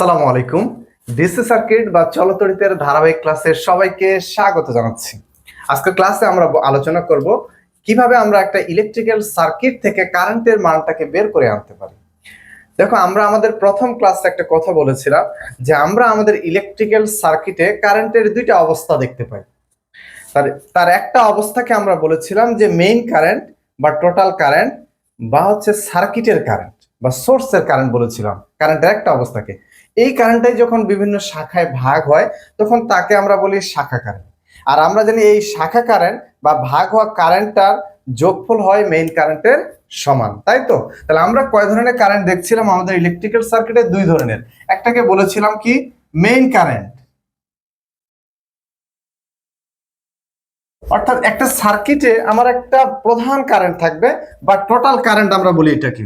আসসালামু আলাইকুম। DC circuit বা চলতরিতের ধারাবাহিক ক্লাসের সবাইকে স্বাগত জানাচ্ছি। আজকের ক্লাসে আমরা আলোচনা করব কীভাবে আমরা একটা ইলেকট্রিক্যাল সার্কিট থেকে কারেন্টের মানটাকে বের করে আনতে পারি। দেখো, আমরা আমাদের প্রথম ক্লাসে একটা কথা বলেছিলাম যে আমরা আমাদের ইলেকট্রিক্যাল সার্কিটে কারেন্টের দুইটা অবস্থা দেখতে পাই। তার তার একটা অবস্থাকে আমরা বলেছিলাম যে মেইন কারেন্ট বা টোটাল কারেন্ট বা হচ্ছে সার্কিটের কারেন্ট বা সোর্সের কারেন্ট বলেছিলাম। কারেন্টের একটা অবস্থাকে। এই কারেন্টটাই যখন বিভিন্ন শাখায় ভাগ হয়, তখন তাকে আমরা বলি শাখা কারেন্ট আর আমরা জানি এই শাখা কারেন্ট বা ভাগ হওয়া কারেন্টটার যোগফল হয় মেইন কারেন্টের সমান, তাই তো? তাহলে আমরা কয় ধরনের কারেন্ট দেখছিলাম? আমাদের ইলেকট্রিক্যাল সার্কিটে দুই ধরনের। একটাকে বলেছিলাম কি? মেইন কারেন্ট অর্থাৎ একটা সার্কিটে আমার একটা প্রধান কারেন্ট থাকবে বা টোটাল কারেন্ট আমরা বলি এটাকে।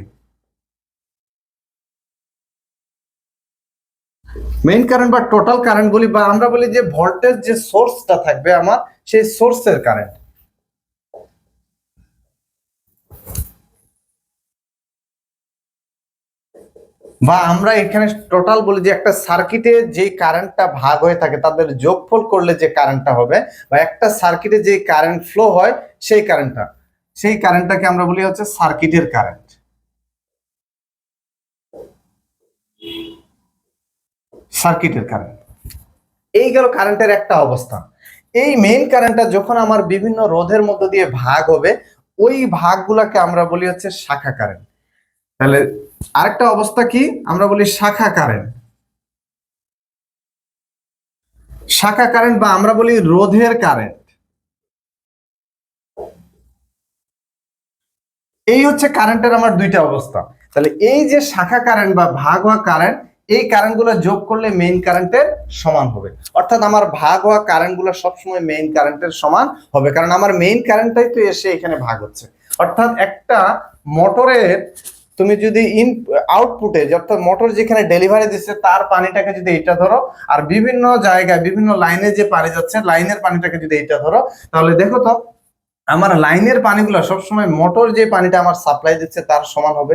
মেইন কারেন্ট বা টোটাল কারেন্ট বলি বা আমরা বলি যে ভোল্টেজ যে সোর্সটা থাকবে আমার, সেই সোর্সের কারেন্ট বা আমরা এখানে টোটাল বলি যে একটা সার্কিটে যে কারেন্টটা ভাগ হয়ে থাকে, তাদের যোগফল করলে যে কারেন্টটা হবে বা একটা সার্কিটে যে কারেন্ট ফ্লো হয়, সেই কারেন্টটা সেই কারেন্টটাকে আমরা বলি হচ্ছে সার্কিটের কারেন্ট সার্কিটের কারেন্ট এই গেল কারেন্টের একটা অবস্থা এই মেইন কারেন্টটা যখন আমার বিভিন্ন রোধের মধ্য দিয়ে ভাগ হবে, ওই ভাগগুলোকে আমরা বলি হচ্ছে শাখা কারেন্ট তাহলে আরেকটা অবস্থা কি? আমরা বলি শাখা কারেন্ট শাখা কারেন্ট বা আমরা বলি রোধের কারেন্ট এই হচ্ছে কারেন্টের আমার দুইটা অবস্থা। তাহলে এই যে শাখা কারেন্ট বা ভাগ হওয়া কারেন্ট এই কারেন্টগুলো যোগ করলে মেইন কারেন্টের সমান হবে। অর্থাৎ আমার ভাগ হওয়া কারেন্টগুলো সবসময় মেইন কারেন্টের সমান হবে, কারণ আমার মেইন কারেন্টটাই তো এসে এখানে ভাগ হচ্ছে। অর্থাৎ একটা মোটরের তুমি যদি ইন আউটপুটে অর্থাৎ মোটর যেখানে ডেলিভারি দিচ্ছে, তার পানিটাকে যদি এটা ধরো, আর বিভিন্ন জায়গায়, বিভিন্ন লাইনে যে পানি যাচ্ছে লাইনের পানিটাকে যদি এটা ধরো, তাহলে দেখো তো, আমার লাইনের পানিগুলো সবসময় মোটর যে পানিটা আমার সাপ্লাই দিচ্ছে, তার সমান হবে।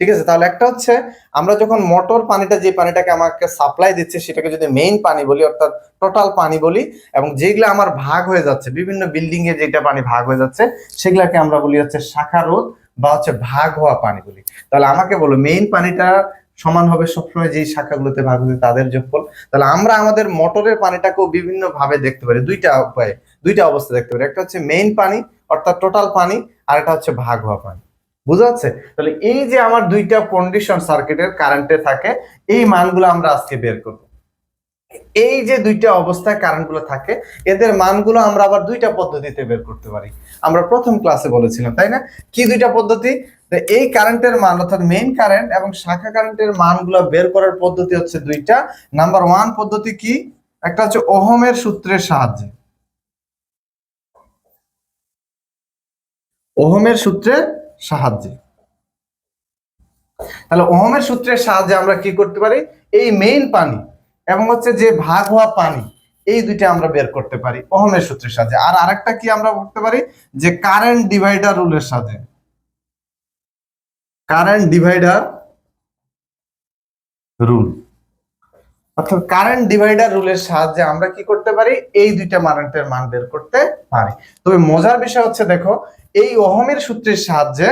ঠিক আছে? তাহলে একটা হচ্ছে, আমরা যখন মোটর পানিটা যে পানিটাকে আমাকে সাপ্লাই দিচ্ছে, সেটাকে যদি মেইন পানি বলি, অর্থাৎ টোটাল পানি বলি, এবং যেগুলো আমার ভাগ হয়ে যাচ্ছে, বিভিন্ন বিল্ডিং এ যেটা পানি ভাগ হয়ে যাচ্ছে, সেগুলাকে আমরা বলি হচ্ছে শাখা রোধ বা হচ্ছে ভাগ হওয়া পানি বলি। তাহলে আমাকে বলো মেইন পানিটা সমান হবে সবসময় যেই শাখাগুলোতে ভাগ হচ্ছে তাদের যোগফল। তাহলে আমরা আমাদের মোটরের পানিটাকেও বিভিন্ন ভাবে দেখতে পারি, দুইটা উপায়ে, দুইটা অবস্থা দেখতে পারি। একটা হচ্ছে মেইন পানি, অর্থাৎ টোটাল পানি, আর একটা হচ্ছে ভাগ হওয়া পানি। বুঝা যাচ্ছে? তাহলে এই যে আমার দুইটা কন্ডিশন সার্কিটের কারেন্টে থাকে, এই মানগুলো আমরা আজকে বের করব। এই যে দুইটা অবস্থায় কারেন্টগুলো থাকে, এদের মানগুলো আমরা আবার দুইটা পদ্ধতিতে বের করতে পারি। আমরা প্রথম ক্লাসে বলেছিলাম, তাই না? কি দুইটা পদ্ধতি? এই কারেন্টের মান, অর্থাৎ মেইন কারেন্ট এবং শাখা কারেন্টের মানগুলো বের করার পদ্ধতি হচ্ছে দুইটা। নাম্বার ওয়ান পদ্ধতি কি? একটা হচ্ছে ওহমের সূত্রের সাহায্যে। ওহমের সূত্রের সাহায্যে। তাহলে ওহমের সূত্রের সাহায্যে আমরা কি করতে পারি? এই মেইন পানি এবং হচ্ছে যে ভাগ হওয়া পানি, এই দুইটা আমরা বের করতে পারি ওহমের সূত্রের সাহায্যে। আর আরেকটা কি আমরা করতে পারি? যে কারেন্ট ডিভাইডার রুলের সাহায্যে। কারেন্ট ডিভাইডার রুল অর্থাৎ কারেন্ট ডিভাইডার রুলের সাহায্যে আমরা কি করতে পারি? এই দুইটা কারেন্টের মান বের করতে পারি। তবে মজার বিষয় হচ্ছে, দেখো এই ওহমের সূত্রের সাহায্যে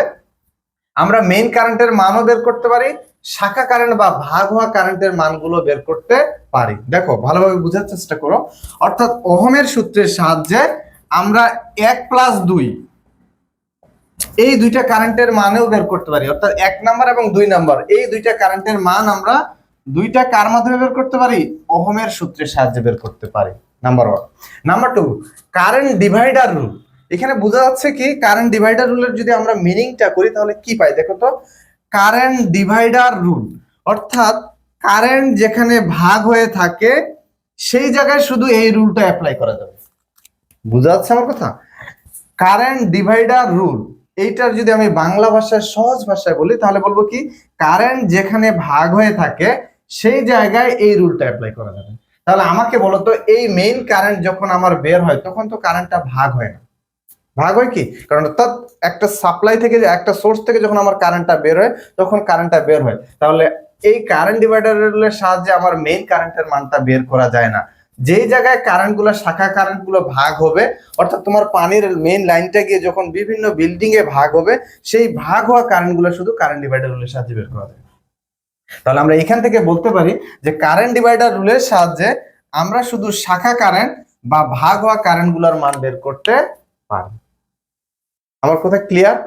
আমরা মেইন কারেন্টের মানও বের করতে পারি, শাখা কারেন্ট বা ভাগ হওয়া কারেন্টের মানগুলো বের করতে পারি। দেখো, ভালোভাবে বোঝার চেষ্টা করো। অর্থাৎ ওহমের সূত্রের সাহায্যে আমরা এক প্লাস দুই, এই দুইটা কারেন্টের মানেও বের করতে পারি। অর্থাৎ এক নাম্বার এবং দুই নাম্বার এই দুইটা কারেন্টের মান আমরা দুইটা কার মাধ্যমে বের করতে পারি? ওহমের সূত্রের সাহায্যে বের করতে পারি number one number two current divider rule এখানে বোঝা যাচ্ছে কি কারেন্ট ডিভাইডার রুলের যদি আমরা মিনিংটা করি, তাহলে কি পাই? দেখো তো কারেন্ট ডিভাইডার রুল অর্থাৎ কারেন্ট যেখানে ভাগ হয়ে থাকে, সেই জায়গায় শুধু এই রুলটা অ্যাপ্লাই করা যাবে। বোঝা যাচ্ছে আমার কথা? কারেন্ট ডিভাইডার রুল এইটার যদি আমি বাংলা ভাষায় সহজ ভাষায় বলি, তাহলে বলব কি কারেন্ট যেখানে ভাগ হয়ে থাকে, সেই জায়গায় এই রুলটা অ্যাপ্লাই করা যাবে। তাহলে আমাকে বলো তো, এই মেইন কারেন্ট যখন আমার বের হয়, তখন তো কারেন্টটা ভাগ হয় না। ভাগ হয় কি? কারণ অর্থাৎ একটা সাপ্লাই থেকে একটা সোর্স থেকে যখন আমার কারেন্টটা বের হয়, তখন কারেন্টটা বের হয়। তাহলে এই কারেন্ট ডিভাইডার রুলের সাহায্যে আমার মেইন কারেন্টের মানটা বের করা যায় না। যেই জায়গায় কারেন্টগুলো শাখা কারেন্টগুলো ভাগ হবে, অর্থাৎ তোমার পানির মেইন লাইনটা গিয়ে যখন বিভিন্ন বিল্ডিং এ ভাগ হবে, সেই ভাগ হওয়া কারেন্টগুলো শুধু কারেন্ট ডিভাইডার রুলের সাহায্যে বের করা যায়। তাহলে আমরা এখান থেকে বলতে পারি যে কারেন্ট ডিভাইডার রুলের সাহায্যে আমরা শুধু শাখা কারেন্ট বা ভাগ হওয়া কারেন্টগুলোর মান বের করতে পারি। আমার কথা ক্লিয়ার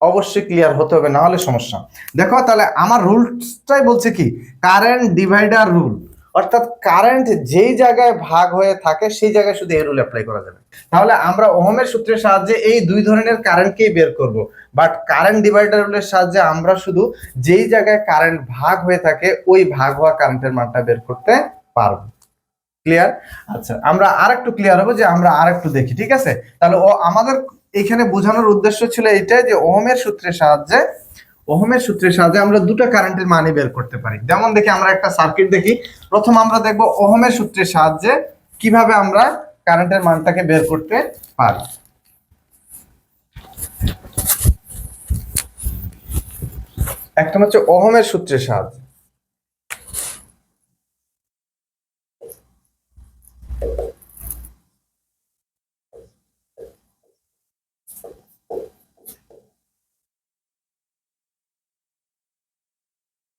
অবশ্যই ক্লিয়ার হতে হবে, না হলে সমস্যা দেখো, তাহলে আমার রুলসটাই বলছে কি? কারেন্ট ডিভাইডার রুল অর্থাৎ কারেন্ট যেই জায়গায় ভাগ হয়ে থাকে, সেই জায়গায় শুধু এই রুল অ্যাপ্লাই করা যাবে। তাহলে আমরা ওহমের সূত্রের সাহায্যে এই দুই ধরনের কারেন্টকেই বের করব। বাট কারেন্ট ডিভাইডার রুলের সাহায্যে আমরা শুধু যেই জায়গায় কারেন্ট ভাগ হয়ে থাকে, ওই ভাগ হওয়া কারেন্টের মানটা বের করতে পারব। ক্লিয়ার আচ্ছা আমরা আর একটু ক্লিয়ার হব যে আমরা আর একটু দেখি, ঠিক আছে? তাহলে ও আমাদের এখানে বোঝানোর উদ্দেশ্য ছিল এটাই যে ওহমের সূত্রের সাহায্যে, ওহমের সূত্রের সাহায্যে আমরা দুটো কারেন্টের মানই বের করতে পারি। যেমন দেখি আমরা একটা সার্কিট দেখি, প্রথম আমরা দেখব ওহমের সূত্রের সাহায্যে কীভাবে আমরা কারেন্টের মানটাকে বের করতে পারি। একটা হচ্ছে ওহমের সূত্রের সাহায্যে।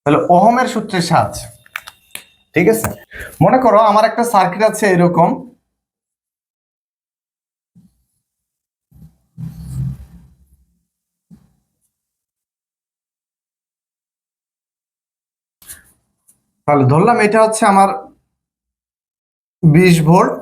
তাহলে ওহমের সূত্রের সাজ ঠিক আছে? মনে করো আমার একটা সার্কিট আছে এরকম। তাহলে ধরলাম এটা হচ্ছে আমার বিশ ভোল্ট,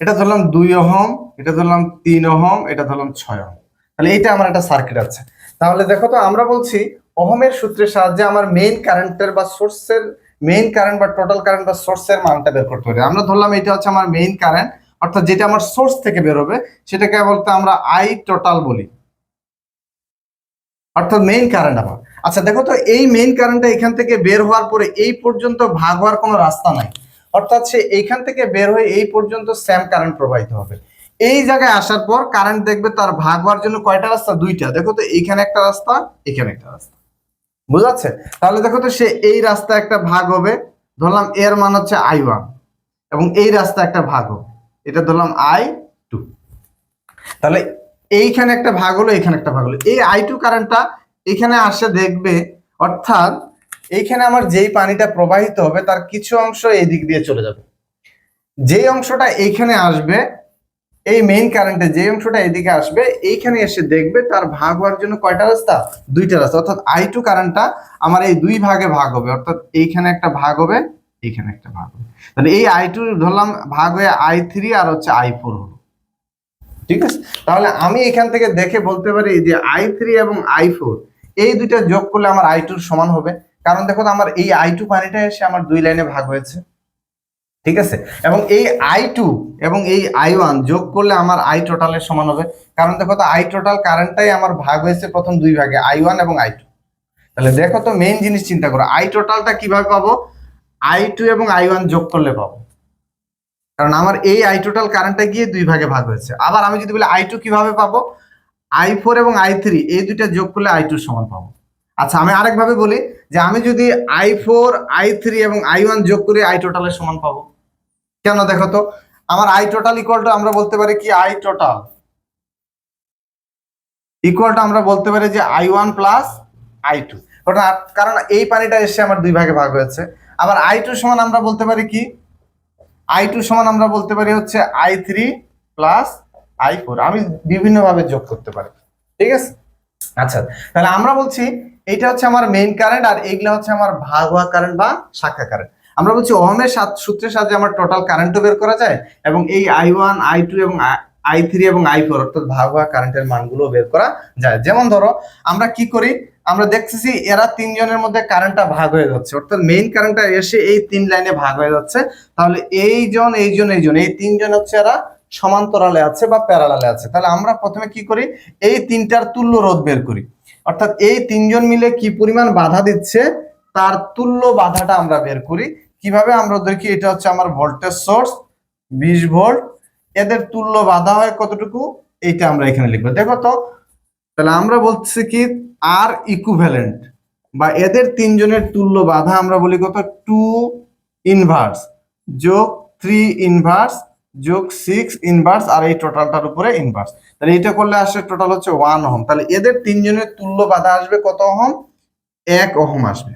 এটা ধরলাম দুই ওহম, এটা ধরলাম তিন ওহম, এটা ধরলাম ছয় ওহম। তাহলে এইটা আমার একটা সার্কিট আছে। তাহলে দেখো তো, আমরা বলছি ওহমের সূত্রের সাহায্যে আমার মেইন কারেন্টের বা সোর্সের মেইন কারেন্ট বা টোটাল কারেন্ট বা সোর্সের মানটা বের করতে পারি। আমরা ধরলাম এটা হচ্ছে আমার মেইন কারেন্ট অর্থাৎ যেটা আমার সোর্স থেকে বের হবে সেটাকে বলতে আমরা আই টোটাল বলি। অর্থাৎ মেইন কারেন্ট আমার আচ্ছা দেখো তো, এই মেইন কারেন্টটা এখান থেকে বের হওয়ার পরে এই পর্যন্ত ভাগ হওয়ার কোনো রাস্তা নাই। অর্থাৎ সে এইখান থেকে বের হয়ে এই পর্যন্ত স্যাম কারেন্ট প্রবাহিত হবে। এই জায়গায় আসার পর কারেন্ট দেখবে তার ভাগ হওয়ার জন্য কয়টা রাস্তা? দুইটা। দেখো তো, এইখানে একটা রাস্তা, এখানে একটা রাস্তা। বুঝাচ্ছে? তাহলে দেখো তো সে এই রাস্তা একটা ভাগ হবে, ধরলাম এর মান হচ্ছে আই এবং এই রাস্তা একটা ভাগ হবে। এটা ধরলাম আই টু তাহলে এইখানে একটা ভাগ হলো এখানে একটা ভাগ হলো। এই আই টু কারেন্টটা এখানে আসে দেখবে, অর্থাৎ এইখানে আমার যেই পানিটা প্রবাহিত হবে তার কিছু অংশ এই দিক দিয়ে চলে যাবে। যেই অংশটা এইখানে আসবে এই মেইন কারেন্টে যে অংশটা এদিকে আসবে, এইখানে এসে দেখবে তার ভাগ হওয়ার জন্য কয়টা রাস্তা? দুইটা রাস্তা। অর্থাৎ আই টু কারেন্টটা আমার এই দুই ভাগে ভাগ হবে। অর্থাৎ এইখানে একটা ভাগ হবে, এইখানে একটা ভাগ হবে। তাহলে এই আই টু ধরলাম ভাগ হয়ে আই থ্রি আর হচ্ছে আই ফোর হলো। ঠিক আছে? তাহলে আমি এখান থেকে দেখে বলতে পারি যে আই থ্রি এবং আই ফোর এই দুইটা যোগ করলে আমার আই টুর সমান হবে। কারণ দেখো আমার এই আই টু পানিটা এসে আমার দুই লাইনে ভাগ হয়েছে। ঠিক আছে? এবং এই আই টু এবং এই আই ওয়ান যোগ করলে আমার আই টোটালের সমান হবে। কারণ দেখো তো আই টোটাল কারেন্টটাই আমার ভাগ হয়েছে প্রথম দুই ভাগে আই ওয়ান এবং আই টু তাহলে দেখো তো মেইন জিনিস চিন্তা করো আই টোটালটা কীভাবে পাবো? আই টু এবং আই ওয়ান যোগ করলে পাবো। কারণ আমার এই আই টোটাল কারেন্টটা গিয়ে দুই ভাগে ভাগ হয়েছে। আবার আমি যদি বলি আই টু কীভাবে পাবো? আই ফোর এবং আই থ্রি এই দুইটা যোগ করলে আই টুর সমান পাবো। আচ্ছা আমি আরেকভাবে বলি যে আমি যদি আই ফোর আই থ্রি এবং আই ওয়ান যোগ করে আই টোটালের সমান পাবো। কেন দেখো তো, আমার আই টোটাল ইকুয়াল টু আমরা বলতে পারি কি আই টোটাল ইকুয়াল টু আমরা বলতে পারি যে I one plus I two কারণ এই পানিটা এসে আমার দুই ভাগে ভাগ হয়েছে। আবার আই টু সমান আমরা বলতে পারি কি? আই টু সমান আমরা বলতে পারি হচ্ছে I three plus I four আমি বিভিন্ন ভাবে যোগ করতে পারি। ঠিক আছে? আচ্ছা তাহলে আমরা বলছি, এইটা হচ্ছে আমার মেইন কারেন্ট আর এইগুলা হচ্ছে আমার ভাগ হওয়া কারেন্ট বা শাখা কারেন্ট আমরা বলছি ওহমের সাথ- সূত্রের সাহায্যে আমার টোটাল কারেন্টও বের করা যায় এবং এই আই ওয়ান আই টু এবং আই থ্রি এবং আই ফোর অর্থাৎ ভাগ হওয়া কারেন্টের মানগুলো বের করা যায়। যেমন ধরো, আমরা কি করি? আমরা দেখতেছি এরা তিনজনের মধ্যে কারেন্টটা ভাগ হয়ে যাচ্ছে। অর্থাৎ মেইন কারেন্টটা এসে এই তিন লাইনে ভাগ হয়ে যাচ্ছে। তাহলে এইজন এইজন এইজন এই তিনজন হচ্ছে এরা সমান্তরালে আছে বা প্যারালালে আছে। তাহলে আমরা প্রথমে কি করি? এই তিনটার তুল্য রোধ বের করি। অর্থাৎ এই তিনজন মিলে কি পরিমাণ বাধা দিচ্ছে? তার তুল্য বাধাটা আমরা বের করি। কীভাবে আমরা দেখি এটা হচ্ছে আমার ভোল্টেজ সোর্স বিশ ভোল্ট এদের তুল্য বাধা হয় কতটুকু, এইটা আমরা এখানে লিখব। দেখো তো, তাহলে আমরা বলছি কি আর ইকুভ্যালেন্ট বা এদের তিনজনের তুল্য বাধা আমরা বলি কত টু ইনভার্স যোগ থ্রি ইনভার্স যোগ সিক্স ইনভার্স আর এই টোটালটার উপরে ইনভার্স তাহলে এটা করলে আসে টোটাল হচ্ছে ওয়ান ওহম তাহলে এদের তিনজনের তুল্য বাধা আসবে কত ওহম এক ওহম আসবে।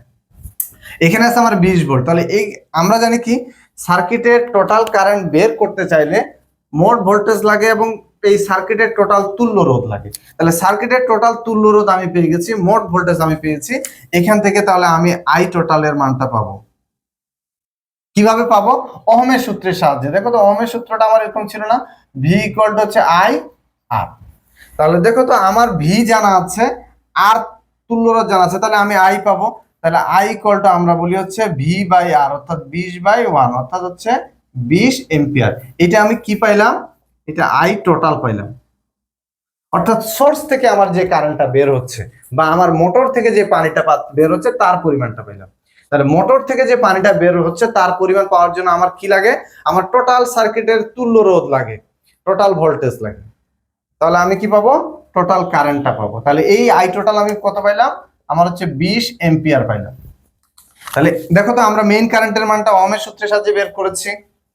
এখানে আছে আমার বিশ ভোল্ট। তাহলে এই আমরা জানি কি? সার্কিটের টোটাল কারেন্ট বের করতে চাইলে মোট ভোল্টেজ লাগে এবং এই সার্কিটের টোটাল তুল্য রোধ লাগে। তাহলে সার্কিটের টোটাল তুল্য রোধ আমি পেয়ে গেছি, মোট ভোল্টেজ আমি পেয়েছি, এখান থেকে তাহলে আমি আই টোটালের মানটা পাবো। কীভাবে পাবো? অহমের সূত্রের সাহায্যে। দেখো তো, ওহমের সূত্রটা আমার এরকম ছিল না। ভি ইকুয়াল হচ্ছে আই আর তাহলে দেখো তো, আমার ভি জানা আছে আর তুল্য রোধ জানা আছে, তাহলে আমি আই পাবো। তাহলে আই ইকুয়াল টু আমরা বলি হচ্ছে ভি বাই আর অর্থাৎ বিশ বাই ওয়ান অর্থাৎ হচ্ছে বিশ এম্পিয়ার এটা আমি কি পাইলাম? এটা আই টোটাল পাইলাম। অর্থাৎ সোর্স থেকে আমার যে কারেন্টটা বের হচ্ছে বা আমার মোটর থেকে যে পানিটা বের হচ্ছে, তার পরিমাণটা পাইলাম। তাহলে মোটর থেকে যে পানিটা বের হচ্ছে, তার পরিমাণ পাওয়ার জন্য আমার কি লাগে? আমার টোটাল সার্কিটের তুল্য রোধ লাগে। টোটাল ভোল্টেজ লাগে। তাহলে আমি কি পাবো? টোটাল কারেন্টটা পাবো। তাহলে এই আই টোটাল আমি কত পাইলাম? আমার হচ্ছে বিশ এম্পিয়ার পাইলাম তাহলে দেখো তো আমরা মেইন কারেন্টের মানটা অমের সূত্রের সাহায্যে বের করেছি।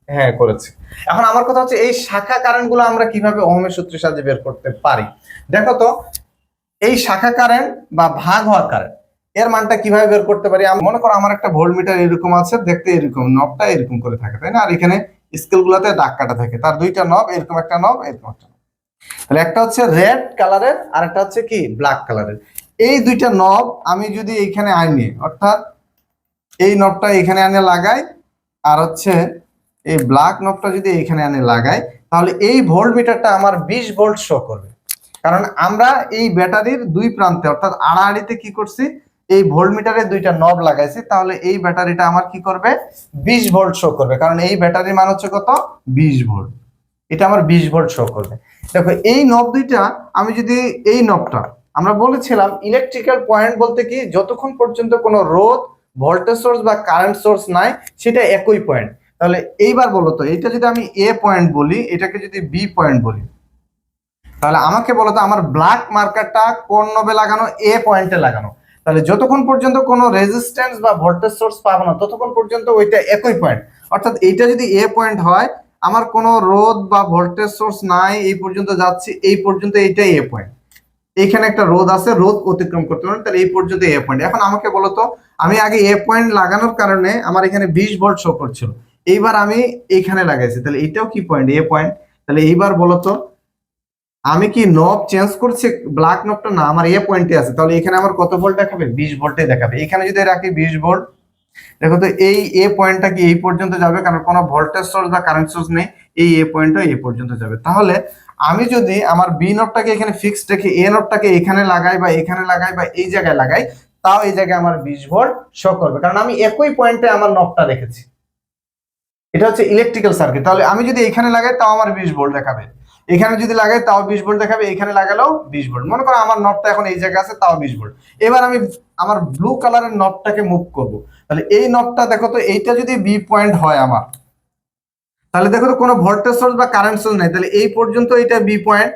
হ্যাঁ করেছি। এখন আমার কথা হচ্ছে এই শাখা কারেন্টগুলো আমরা কীভাবে ওহমের সূত্রের সাহায্যে বের করতে পারি? দেখো তো এই শাখা কারেন্ট বা ভাগ হওয়া কারেন্ট এর মানটা কীভাবে বের করতে পারি? আমি মনে করো আমার একটা ভোল্টমিটার এরকম আছে দেখতে এরকম নবটা এরকম করে থাকে তাই না? আর এখানে স্কেল গুলাতে দাগ কাটা থাকে তার দুইটা নব এরকম একটা নব এরকম একটা নব তাহলে একটা হচ্ছে রেড কালারের আর একটা হচ্ছে কি? ব্ল্যাক কালারের এই দুইটা নব আমি যদি এইখানে আনি, অর্থাৎ এই নবটা এখানে আনে লাগাই, আর হচ্ছে এই ব্ল্যাক নবটা যদি এখানে আনে লাগাই, তাহলে এই ভোল্ট মিটারটা আমার বিশ ভোল্ট শো করবে। কারণ আমরা এই ব্যাটারির দুই প্রান্তে, অর্থাৎ আড়াআড়িতে কি করছি, এই ভোল্ট মিটারে দুইটা নব লাগাইছি, তাহলে এই ব্যাটারিটা আমার কি করবে, বিশ ভোল্ট শো করবে। কারণ এই ব্যাটারির মান হচ্ছে কত, বিশ ভোল্ট। এটা আমার বিশ ভোল্ট শো করবে। দেখো, এই নব দুইটা, আমি যদি এই নবটা আমরা বলেছিলাম ইলেকট্রিক্যাল পয়েন্ট বলতে কি যতক্ষণ পর্যন্ত কোনো রোদ ভোল্টেজ সোর্স বা কারেন্ট সোর্স নাই, সেটা একই পয়েন্ট তাহলে এইবার বলো তো এটা যদি আমি এ পয়েন্ট বলি, এটাকে যদি বি পয়েন্ট বলি, তাহলে আমাকে বলো তো আমার ব্ল্যাক মার্কারটা কোন নবে লাগানো এ পয়েন্টে লাগানো। তাহলে যতক্ষণ পর্যন্ত কোনো রেজিস্ট্যান্স বা ভোল্টেজ সোর্স পাবো না, ততক্ষণ পর্যন্ত ওইটা একই পয়েন্ট অর্থাৎ এইটা যদি এ পয়েন্ট হয়, আমার কোনো রোদ বা ভোল্টেজ সোর্স নাই, এই পর্যন্ত যাচ্ছি, এই পর্যন্ত এইটাই এ পয়েন্ট এইখানে একটা রোধ আছে, রোধ অতিক্রম করতে পারেন তাহলে এই পর্যন্ত এ পয়েন্ট এখন আমাকে বলো তো, আমি আগে এ পয়েন্ট লাগানোর কারণে আমার এখানে বিশ ভোল্ট শো করছিল। এইবার আমি এইখানে লাগাইছি, তাহলে এটাও কি পয়েন্ট এ পয়েন্ট তাহলে এইবার বলো তো, আমি কি নব চেঞ্জ করছি? ব্ল্যাক নবটা না, আমার এ পয়েন্টে আছে। তাহলে এখানে আমার কত ভোল্ট দেখাবে? বিশ ভোল্টে দেখাবে। এখানে যদি রাখি বিশ ভোল্ট দেখো তো এই এ পয়েন্টটা কি এই পর্যন্ত যাবে? কারণ কোনো ভোল্টেজ সোর্স বা কারেন্ট সোর্স নেই। এই এ পয়েন্টটা এই পর্যন্ত যাবে। তাহলে আমি যদি আমার বি নোটটাকে এখানে ফিক্সড রেখে এ নোটটাকে এখানে লাগাই বা এখানে লাগাই বা এই জায়গায় লাগাই, তাও এই জায়গায় আমার বিশ ভোল্ট শো করবে। কারণ আমি একই পয়েন্টে আমার নবটা রেখেছি। এটা হচ্ছে ইলেকট্রিক্যাল সার্কিট তাহলে আমি যদি এখানে লাগাই, তাও আমার বিশ ভোল্ট দেখাবে। এখানে যদি লাগাই, তাও বিশ ভোল্ট দেখাবে, এখানে লাগালেও বিশ ভোল্ট। মনে করো আমার নটটা এখন এই জায়গায় আছে, তাও বিশ ভোল্ট। এবার আমি আমার ব্লু কালারের নটটাকে মুভ করব। তাহলে এই নটটা দেখো তো, এইটা যদি বি পয়েন্ট হয় আমার, তাহলে দেখো তো কোনো ভোল্টেজ সোর্স বা কারেন্ট সোর্স নাই। তাহলে এই পর্যন্ত এটা বি পয়েন্ট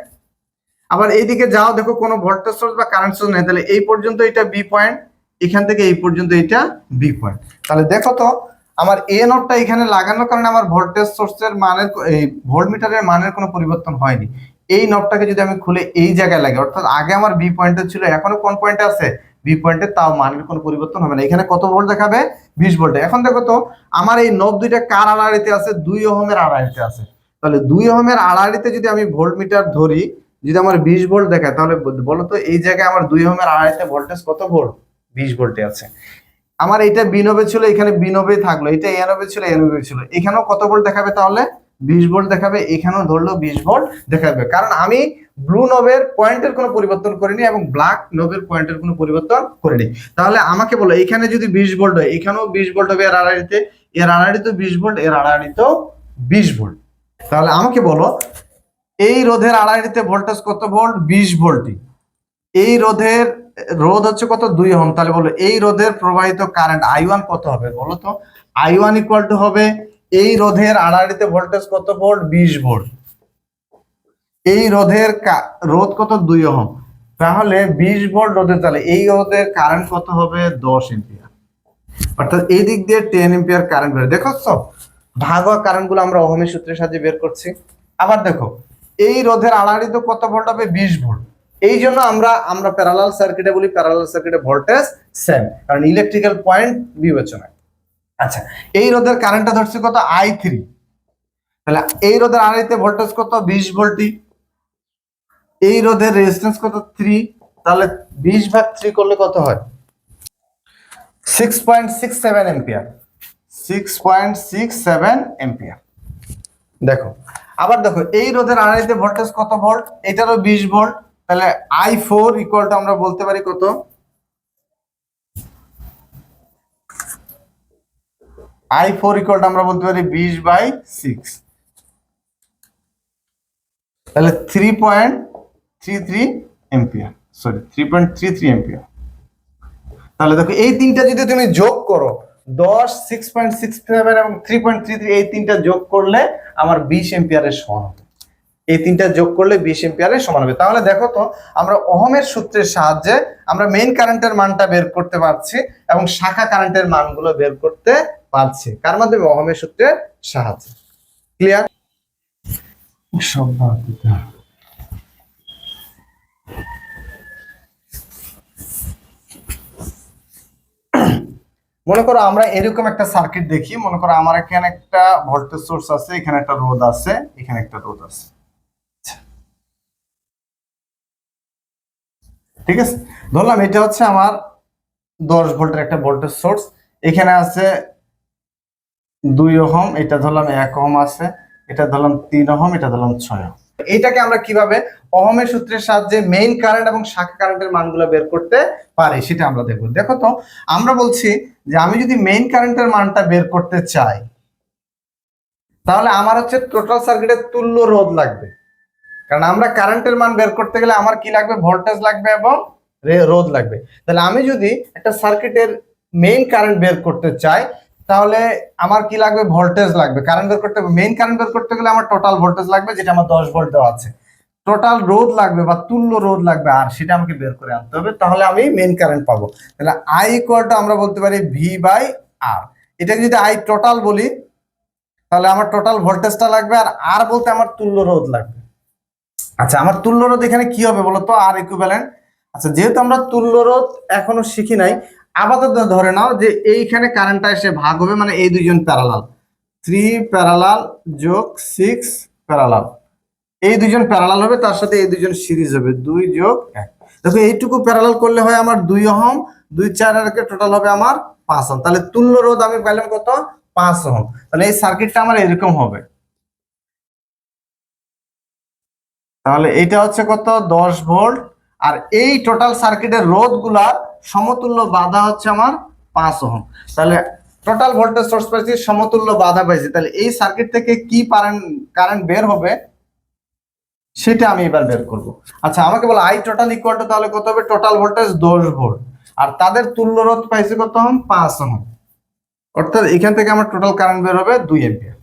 আবার এইদিকে যাও, দেখো কোনো ভোল্টেজ সোর্স বা কারেন্ট সোর্স নেই। তাহলে এই পর্যন্ত এটা বি পয়েন্ট এখান থেকে এই পর্যন্ত এটা বি পয়েন্ট তাহলে দেখো তো আমার এ নোটটা এখানে লাগানোর কারণে আমার ভোল্টেজ সোর্সের মানের এই ভোল্ট মিটারের মানের কোনো পরিবর্তন হয়নি। এই নবটাকে যদি আমি খুলে এই জায়গায় লাগে অর্থাৎ আগে আমার বি পয়েন্টে ছিল, এখনও কোন পয়েন্টে আছে? বি পয়েন্টে তাও মানের কোনো পরিবর্তন হবে না। এখানে কত ভোল্ট দেখাবে? বিশ ভোল্টে এখন দেখো তো, আমার এই নব দুইটা কার আড়াআড়িতে আছে? দুই ওহমের আড়াআড়িতে আছে। তাহলে দুই ওহমের আড়াআড়িতে যদি আমি ভোল্ট মিটার ধরি, যদি আমার বিশ ভোল্ট দেখায়, তাহলে বলো তো এই জায়গায় আমার দুই ওহমের আড়াআড়িতে ভোল্টেজ কত ভোল্ট বিশ ভোল্টে আছে। আমার এটা বিনবে ছিল, এখানে বিনবে থাকল এটা এনবে ছিল এনবে ছিল। এখানেও কত ভোল্ট দেখাবে তাহলে? বিশ ভোল্ট দেখাবে, এখানেও ধরলো বিশ ভোল্ট দেখাবে। কারণ আমি ব্লু নবের পয়েন্টের কোনো পরিবর্তন করিনি এবং ব্ল্যাক নবের পয়েন্টের কোনো পরিবর্তন করিনি। তাহলে আমাকে বলো, এখানে যদি বিশ ভোল্ট হয়, এখানেও বিশ ভোল্ট হবে এর আড়াআড়িতে এর আড়াআড়িতেও বিশ ভোল্ট এর আড়াআড়িতেও বিশ ভোল্ট তাহলে আমাকে বলো, এই রোধের আড়াআড়িতে ভোল্টেজ কত ভোল্ট বিশ ভোল্টই এই রোধের রোধ হচ্ছে কত? দুই ওহম। তাহলে বলো, এই রোধের প্রবাহিত কারেন্ট আই ওয়ান কত হবে? বলো তো। আই ওয়ান ইকুয়াল টু হবে এই রোধের আড়াআড়িতে ভোল্টেজ কত ভোল্ট বিশ ভোল্ট এই রোধের রোধ কত? দুই ওহম। তাহলে বিশ ভোল্ট রোধে তাহলে এই রোধের কারেন্ট কত হবে? দশ এম্পিয়ার অর্থাৎ এই দিক দিয়ে টেন এম্পিয়ার কারেন্ট বের দেখো ভাগ হওয়া কারেন্টগুলো আমরা ওহমের সূত্রের সাহায্যে বের করছি। আবার দেখো, এই রোধের আড়াআড়ি তো কত ভোল্ট হবে? বিশ ভোল্ট এই জন্য আমরা আমরা প্যারালাল সার্কিটে বলি প্যারালাল সার্কিটে ভোল্টেজ সেম কারণ ইলেকট্রিক্যাল পয়েন্ট বিবেচনায়। আচ্ছা এই রোধের কারেন্টটা ধরছি কত? আই থ্রি তাহলে এই রোধের আড়াইতে ভোল্টেজ কত? বিশ ভোল্টই এই রোধের রেজিস্ট্যান্স কত? থ্রি তাহলে বিশ ভাগ থ্রি করলে কত হয়? Six point six seven ampere six point six seven ampere দেখো, আবার দেখো, এই রোধের আড়াইতে ভোল্টেজ কত ভোল্ট এটারও বিশ ভোল্ট তাহলে আই ফোর ইকুয়াল টু আমরা বলতে পারি কত? আই ফোর ইকুয়াল টু আমরা বলতে পারি বিশ বাই সিক্স তাহলে three point three three ampere sorry three point three three ampere তাহলে দেখো, এই তিনটা যদি তুমি যোগ করো, দশ সিক্স পয়েন্ট সিক্স সেভেন এবং থ্রি পয়েন্ট থ্রি থ্রি এই তিনটা যোগ করলে আমার বিশ এম্পিয়ারের সমান হবে। এই তিনটা যোগ করলে বিশ এম্পিয়ারের সমান হবে। তাহলে দেখো তো, আমরা ওহমের সূত্রের সাহায্যে আমরা মেইন কারেন্টের মানটা বের করতে পারছি এবং শাখা কারেন্টের মানগুলো বের করতে পারছি। কার মাধ্যমে? ওহমের সূত্রের সাহায্যে। ক্লিয়ার। মনে করো আমরা এরকম একটা সার্কিট দেখি। মনে করো আমার এখানে একটা ভোল্টেজ সোর্স আছে, এখানে একটা রোধ আছে, এখানে একটা রোধ আছে আচ্ছা। ঠিক আছে? ধরলাম এটা হচ্ছে আমার দশ ভোল্টের একটা ভোল্টেজ সোর্স এখানে আছে দুই ওহম, এটা ধরলাম এক ওহম আছে, এটা ধরলাম তিন ওহম, এটা ধরলাম ছয় ওহম। এইটাকে আমরা কীভাবে ওহমের সূত্রের সাহায্যে মেইন কারেন্ট এবং শাখা কারেন্টের মানগুলো বের করতে পারি সেটা আমরা দেখব। দেখো তো, আমরা বলছি যে আমি যদি মেইন কারেন্টের মানটা বের করতে চাই, তাহলে আমার হচ্ছে টোটাল সার্কিটের তুল্য রোধ লাগবে। কারণ আমরা কারেন্টের মান বের করতে গেলে আমার কি লাগবে? ভোল্টেজ লাগবে এবং রোধ লাগবে। তাহলে আমি যদি একটা সার্কিটের মেইন কারেন্ট বের করতে চাই, তাহলে আমার কি লাগবে? ভোল্টেজ লাগবে। কারেন্ট বের করতে মেইন কারেন্ট বের করতে গেলে আমার টোটাল ভোল্টেজ লাগবে, যেটা আমার দশ ভোল্ট দেওয়া আছে। টোটাল রোধ লাগবে বা তুল্য রোধ লাগবে, আর সেটা আমাকে বের করে আনতে হবে, তাহলে আমি মেইন কারেন্ট পাবো। তাহলে আই ইকুয়ালটা আমরা বলতে পারি ভি বাই আর এটাকে যদি আই টোটাল বলি, তাহলে আমার টোটাল ভোল্টেজটা লাগবে আর আর বলতে আমার তুল্য রোধ লাগবে। আচ্ছা আমার তুল্য রোধ এখানে কি হবে বলতো? আর ইকুইভ্যালেন্ট আচ্ছা যেহেতু আমরা তুল্য রোধ এখনও শিখি নাই, আপাতত ধরে নাও যে এইখানে কারেন্টটা এসে ভাগ হবে মানে এই দুইজন প্যারালাল থ্রি প্যারালাল যোগ সিক্স প্যারালাল এই দুইজন প্যারালাল হবে, তার সাথে এই দুইজন সিরিজ হবে, দুই যোগ এক। দেখো, এইটুকু প্যারালাল করলে হয় আমার দুই অহম দুই চার আর টোটাল হবে আমার পাঁচ ওহম। তাহলে তুল্য রোধ আমি পাইলাম কত? পাঁচ ওহম। তাহলে এই সার্কিটটা আমার এরকম হবে। তাহলে এটা হচ্ছে কত? দশ ভোল্ট। আর এই টোটাল সার্কিটের রোধগুলা সমতুল্য বাধা হচ্ছে আমার পাঁচ ওহম। তাহলে টোটাল ভোল্টেজ সোর্স পাইছি, সমতুল্য বাধা পাইছি। তাহলে এই সার্কিট থেকে কি কারেন্ট কারেন্ট বের হবে? সেটা আমি এবার বের করব। আচ্ছা আমাকে বলো আই টোটাল ইকুয়াল টু তাহলে কত হবে? টোটাল ভোল্টেজ দশ ভোল্ট। আর তাদের তুল্য রোধ পাইছি কত ওহম? পাঁচ ওহম। অর্থাৎ এখান থেকে আমার টোটাল কারেন্ট বের হবে দুই এম্পিয়ার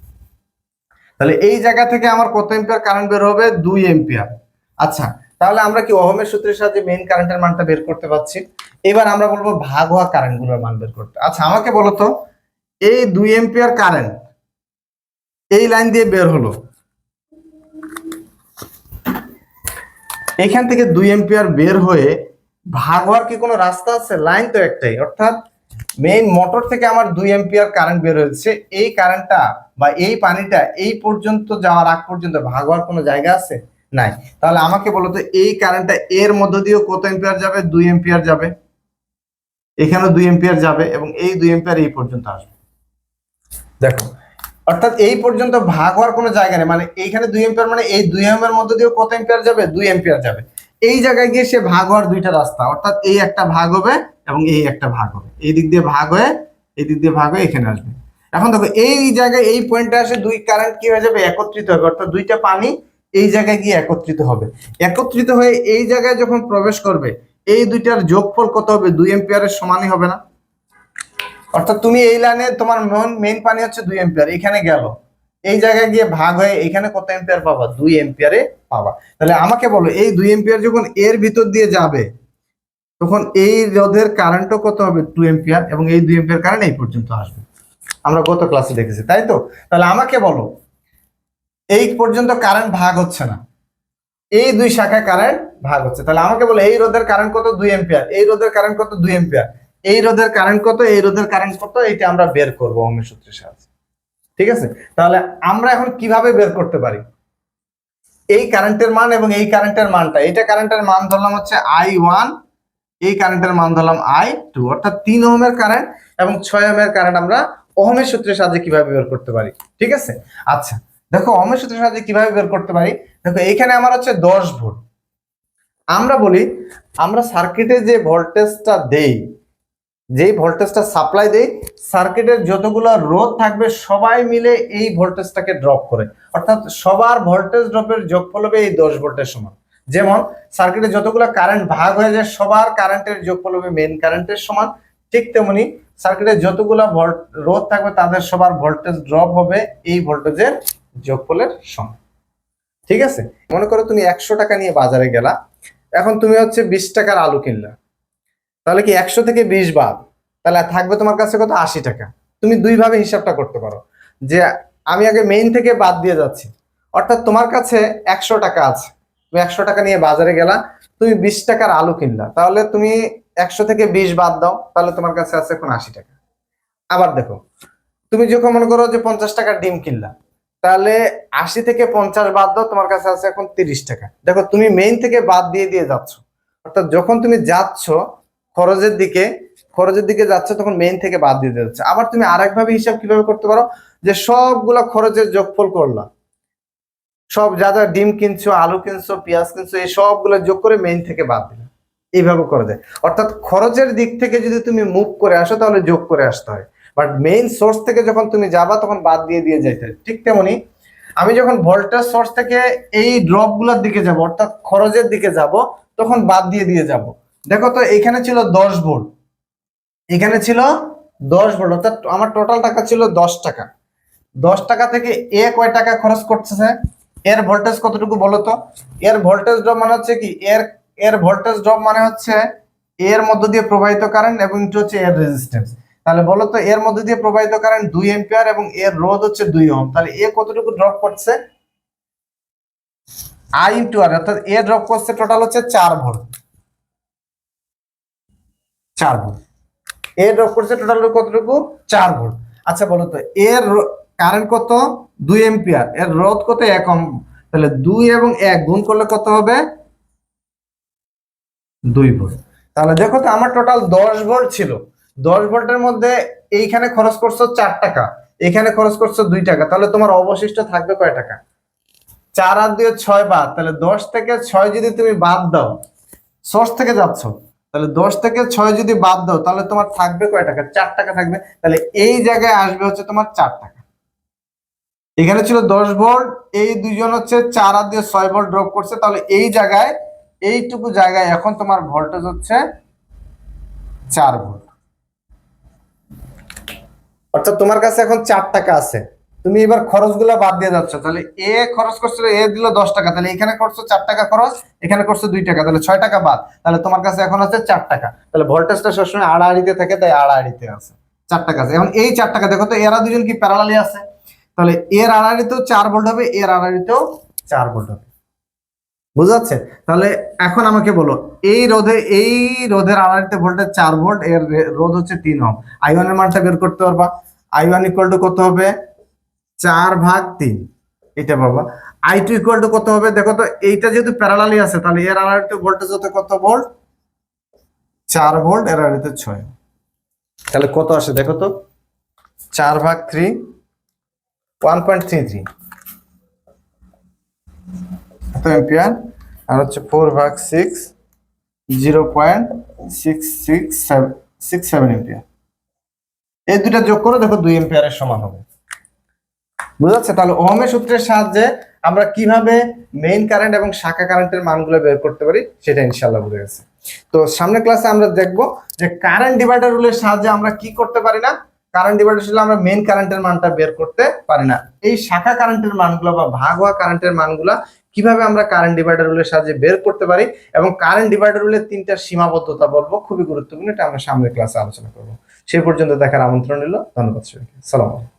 তাহলে এই জায়গা থেকে আমার কত এম্পিয়ার কারেন্ট বের হবে? দুই এম্পিয়ার আচ্ছা তাহলে আমরা কি ওহমের সূত্রের সাহায্যে মেইন কারেন্টের মানটা বের করতে পারছি? এবার আমরা বলব ভাগ হওয়া কারেন্টগুলোর মান বের করতে। আচ্ছা আমাকে বলো তো, এই দুই এম্পিয়ার কারেন্ট এই লাইন দিয়ে বের হলো। এখান থেকে দুই এম্পিয়ার বের হয়ে ভাগ হওয়ার কি কোনো রাস্তা আছে? লাইন তো একটাই, অর্থাৎ মেইন মোটর থেকে আমার দুই এম্পিয়ার কারেন্ট বের হয়েছে। এই কারেন্টটা বা এই পানিটা এই পর্যন্ত যাওয়ার আগ পর্যন্ত ভাগ হওয়ার কোনো জায়গা আছে? নাই। তাহলে আমাকে বলো তো এই কারেন্টটা এর মধ্য দিয়েও কত এম্পিয়ার যাবে? দুই এম্পিয়ার যাবে। এখানেও দুই এম্পিয়ার যাবে এবং এই দুই এম্পিয়ার এই পর্যন্ত আসবে। দেখো অর্থাৎ এই পর্যন্ত ভাগ হওয়ার কোনো জায়গা নেই। মানে এইখানে দুই এম্পিয়ার মানে এই দুই এম্পিয়ার মধ্যে দিয়েও কত এম্পিয়ার যাবে? দুই এম্পিয়ার যাবে। এই জায়গায় গিয়ে সে ভাগ হওয়ার দুইটা রাস্তা, অর্থাৎ এই একটা ভাগ হবে এবং এই একটা ভাগ হবে। এই দিক দিয়ে ভাগ হয়ে, এই দিক দিয়ে ভাগ হয়ে এখানে আসবে। এখন দেখো, এই জায়গায় এই পয়েন্টে আসে দুই কারেন্ট কি হয়ে যাবে? একত্রিত হবে, অর্থাৎ দুইটা পানি এই জায়গায় গিয়ে একত্রিত হবে। একত্রিত হয়ে এই জায়গায় যখন প্রবেশ করবে, এই দুইটার যোগফল কত হবে? দুই এম্পিয়ারের সমানই হবে না। অর্থাৎ তুমি এই লাইনে তোমার মেইন পানি হচ্ছে দুই এম্পিয়ার এখানে গেল। এই জায়গায় গিয়ে ভাগ হয়ে এখানে কত এম্পিয়ার পাবা? দুই এম্পিয়ারে পাবা। তাহলে আমাকে বলো, এই দুই এম্পিয়ার যখন এর ভিতর দিয়ে যাবে, তখন এই রোধের কারেন্টও কত হবে? টু এম্পিয়ার এবং এই দুই এম্পিয়ার কারেন্ট এই পর্যন্ত আসবে। আমরা গত ক্লাসে দেখেছি, তাই তো? তাহলে আমাকে বলো, এই পর্যন্ত কারেন্ট ভাগ হচ্ছে না। এই দুই শাখায় কারেন্ট ভাগ হচ্ছে। তাহলে আমাকে বলো, এই রোধের কারেন্ট কত? দুই এম্পিয়ার এই রোধের কারেন্ট কত? দুই এম্পিয়ার এই রোধের কারেন্ট কত? এই রোধের কারেন্ট কত? এটা আমরা বের করব ওহমের সূত্রের সাহায্যে। ঠিক আছে? তাহলে আমরা এখন কীভাবে বের করতে পারি? এই কারেন্টের মান এবং এই কারেন্টের মানটা। এটা কারেন্টের মান ধরলাম হচ্ছে আই ওয়ান এই কারেন্টের মান ধরলাম আই টু অর্থাৎ তিন ওহমের কারেন্ট এবং ছয় ওহমের কারেন্ট আমরা ওহমের সূত্রের সাহায্যে কীভাবে বের করতে পারি? ঠিক আছে? আচ্ছা দেখো ওহমের সূত্রের সাহায্যে কীভাবে বের করতে পারি? দেখো এখানে আমার হচ্ছে দশ ভোল্ট। আমরা বলি, আমরা সার্কিটে যে ভোল্টেজটা দেই যেই ভোল্টেজটা সাপ্লাই দেই সার্কিটের যতগুলো রোধ থাকবে, সবাই মিলে এই ভোল্টেজটাকে ড্রপ করে। অর্থাৎ সবার ভোল্টেজ ড্রপের যোগফল হবে এই দশ ভোল্টের সমান। যেমন সার্কিটে যতগুলো কারেন্ট ভাগ হয়ে যায়, সবার কারেন্টের যোগফল হবে মেন কারেন্টের সমান। ঠিক তেমনি সার্কিটে যতগুলো ভোল্ট রোধ থাকবে, তাদের সবার ভোল্টেজ ড্রপ হবে এই ভোল্টেজের যোগফলের সমান। ঠিক আছে? মনে করো তুমি একশো টাকা নিয়ে বাজারে গেলা, এখন তুমি হচ্ছে বিশ টাকার আলু কিনলা। তাহলে কি একশো থেকে বিশ বাদ? তাহলে থাকবে তোমার কাছে কত? আশি টাকা। তুমি দুই ভাবে হিসাবটা করতে পারো। যে আমি আগে মেইন থেকে বাদ দিয়ে যাচ্ছি। অর্থাৎ তোমার কাছে একশো টাকা আছে। তুমি একশো টাকা নিয়ে বাজারে গেলা, তুমি বিশ টাকার আলু কিনলা। তাহলে তুমি একশো থেকে বিশ বাদ দাও, তাহলে তোমার কাছে আছে এখন আশি টাকা। আবার দেখো, তুমি যখন মনে করো যে পঞ্চাশ টাকার ডিম কিনলা, তাহলে আশি থেকে পঞ্চাশ বাদ দাও, তোমার কাছে আছে এখন তিরিশ টাকা। দেখো, তুমি মেইন থেকে বাদ দিয়ে দিয়ে যাচ্ছ। অর্থাৎ যখন তুমি যাচ্ছ খরচের দিকে খরচের দিকে যাচ্ছে, তখন মেইন থেকে বাদ দিয়ে যাচ্ছে আবার তুমি আরেকভাবে হিসাব কীভাবে করতে পারো? যে সবগুলা খরচের যোগফল করলা সব যা যা ডিম কিনছো, আলু কিনছো, পেঁয়াজ কিনছো, এই সবগুলো যোগ করে মেইন থেকে বাদ দিলে এইভাবে করা যায়। অর্থাৎ খরচের দিক থেকে যদি তুমি মুভ করে আসো, তাহলে যোগ করে আসতে হয়। বাট মেইন সোর্স থেকে যখন তুমি যাবা, তখন বাদ দিয়ে দিয়ে যাইতে হয়। ঠিক তেমনি আমি যখন ভোল্টেজ সোর্স থেকে এই ড্রপগুলোর দিকে যাব, অর্থাৎ খরচের দিকে যাব, তখন বাদ দিয়ে দিয়ে যাব। দেখো তো, এখানে ছিল দশ ভোল্ট। এখানে ছিল দশ ভোল্ট, অর্থাৎ আমার টোটাল টাকা ছিল দশ টাকা। দশ টাকা থেকে এ কয় টাকা খরচ করতেছে? এর ভোল্টেজ কতটুকু বলো তো? এর ভোল্টেজ ড্রপ মানে হচ্ছে কি? এর এর ভোল্টেজ ড্রপ মানে হচ্ছে এর মধ্য দিয়ে প্রবাহিত কারেন্ট এবং এটা হচ্ছে এর রেজিস্ট্যান্স তাহলে বলো তো, এর মধ্যে দিয়ে প্রবাহিত কারেন্ট দুই এম্পিয়ার এবং এর রোধ হচ্ছে দুই ওহম তাহলে এ কতটুকু ড্রপ করছে? আই ইন্টু আর অর্থাৎ এ ড্রপ করছে টোটাল হচ্ছে চার ভোল্ট। চার ভোল্ট। এর ড্রপ করছে টোটাল কতটুকু? চার ভোল্ট। আচ্ছা বলো তো, এর কারেন্ট কত? দুই এম্পিয়ার এর রোধ কত? এক তাহলে দুই এবং এক গুণ করলে কত হবে? দুই ভোল্ট। তাহলে দেখো তো, আমার টোটাল দশ ভোল্ট ছিল। দশ ভোল্টের মধ্যে এইখানে খরচ করছ চার টাকা। এখানে খরচ করছ দুই টাকা। তাহলে তোমার অবশিষ্ট থাকবে কয় টাকা? চার আর দিয়ে ছয় বাদ। তাহলে দশ থেকে ছয় যদি তুমি বাদ দাও সোর্স থেকে যাচ্ছ তাহলে দশ থেকে ছয় যদি বাদ দাও, তাহলে তোমার থাকবে কয় টাকা? চার টাকা থাকবে। তাহলে এই জায়গায় আসবে হচ্ছে তোমার চার টাকা। এখানে ছিল দশ ভোল্ট, এই দুজন হচ্ছে চার আর দিয়ে ছয় ভোল্ট ড্রপ করছে। তাহলে এই জায়গায়, এইটুকু জায়গায় এখন তোমার ভোল্টেজ হচ্ছে চার ভোল্ট। অর্থাৎ তোমার কাছে এখন চার টাকা আছে। তুমি এবার খরচগুলো বাদ দিয়ে যাচ্ছ, তাহলে এ খরচ করছিল এ দিল দশ টাকা, তাহলে এখানে করছ চার টাকা খরচ, এখানে করছ দুই টাকা, তাহলে ছয় টাকা বাদ, তাহলে তোমার কাছে এখন আছে চার টাকা। তাহলে ভোল্টেজটা সবসময় আড়াআড়িতে থাকে, তাই আড়াআড়িতে আছে, চার টাকা আছে। এখন এই চার টাকা, দেখো তো, এরা দুজন কি প্যারালালি আছে? তাহলে এর আড়াআড়িতেও চার ভোল্ট হবে, এর আড়াআড়িতেও চার ভোল্ট হবে। বুঝাচ্ছে তাহলে এখন আমাকে বলো, এই রোধে, এই রোধের আড়াআড়িতে ভোল্টেজ চার ভোল্ট এর রোধ হচ্ছে তিন ওহম আই এর মানটা বের করতে পারবা। আই ওয়ান ইকুয়াল টু কত হবে? চার ভাগ তিন। এটা বাবা। আই টু ইকুয়াল টু কত হবে? দেখো তো, এইটা যেহেতু প্যারালালি আছে, তাহলে এর আড়াআড়িতে ভোল্টেজ হতে কত ভোল্ট চার ভোল্ট এর আড়াআড়িতে ছয় তাহলে কত আসে দেখো তো? চার ভাগ three one point three three এত এম্পিয়ার আর হচ্ছে ফোর ভাগ six zero point six six seven six seven ampere এই দুটা যোগ করে, দেখো দুই এম্পিয়ারের সমান হবে। বুঝাচ্ছে? তাহলে ওহমের সূত্রের সাহায্যে আমরা কীভাবে মেইন কারেন্ট এবং শাখা কারেন্টের মানগুলো বের করতে পারি? সেটা ইনশাল্লাহ বুঝে গেছে। তো সামনের ক্লাসে আমরা দেখব যে কারেন্ট ডিভাইডার রুলের সাহায্যে আমরা কি করতে পারি না? কারেন্ট ডিভাইডার আসলে আমরা মেইন কারেন্টের মানটা বের করতে পারি না। এই শাখা কারেন্টের মানগুলো বা ভাগ হওয়া কারেন্টের মানগুলা কীভাবে আমরা কারেন্ট ডিভাইডার রুলের সাহায্যে বের করতে পারি এবং কারেন্ট ডিভাইডার রুলের তিনটা সীমাবদ্ধতা বলব, খুবই গুরুত্বপূর্ণ, এটা আমরা সামনের ক্লাসে আলোচনা করব। সেই পর্যন্ত দেখার আমন্ত্রণ নিল ধন্যবাদ সবাইকে। সালাম আলাইকুম।